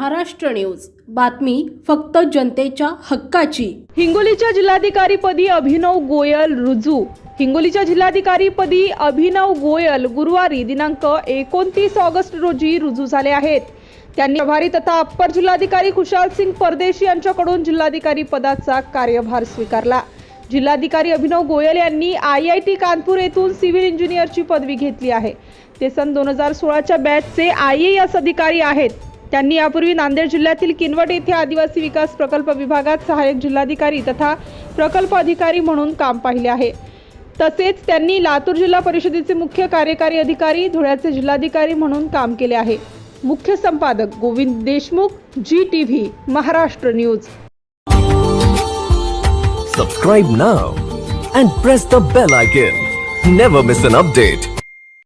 Maharashtra news. बातमी फक्त जनतेच्या हक्काची. हिंगोलीच्या जिल्हाधिकारीपदी अभिनव गोयल रुजू. हिंगोलीच्या जिल्हाधिकारीपदी अभिनव गोयल गुरुवारी दिनांक एकोणतीस ऑगस्ट रोजी रुजू झाले आहेत. त्यांनी प्रभारी तथा अप्पर जिल्हाधिकारी खुशाल सिंग परदेशी यांच्याकडून जिल्हाधिकारी पदाचा कार्यभार स्वीकारला. जिल्हाधिकारी अभिनव गोयल यांनी आय आय टी कानपूर येथून सिव्हिल इंजिनियरची पदवी घेतली आहे. ते सन दोन हजार सोळाच्या बॅचचे आय ए एस अधिकारी आहेत. त्यांनी यापूर्वी नांदेड जिल्ह्यातील किनवट येथे आदिवासी विकास प्रकल्प विभागात सहाय्यक जिल्हाधिकारी तथा प्रकल्प अधिकारी म्हणून काम पाहिले आहे. तसेच त्यांनी लातूर जिल्हा परिषदेचे मुख्य कार्यकारी अधिकारी धुळ्याचे जिल्हाधिकारी म्हणून काम केले आहे. मुख्य संपादक Govind Deshmukh G T V Maharashtra news. Subscribe now and press the bell icon never miss an update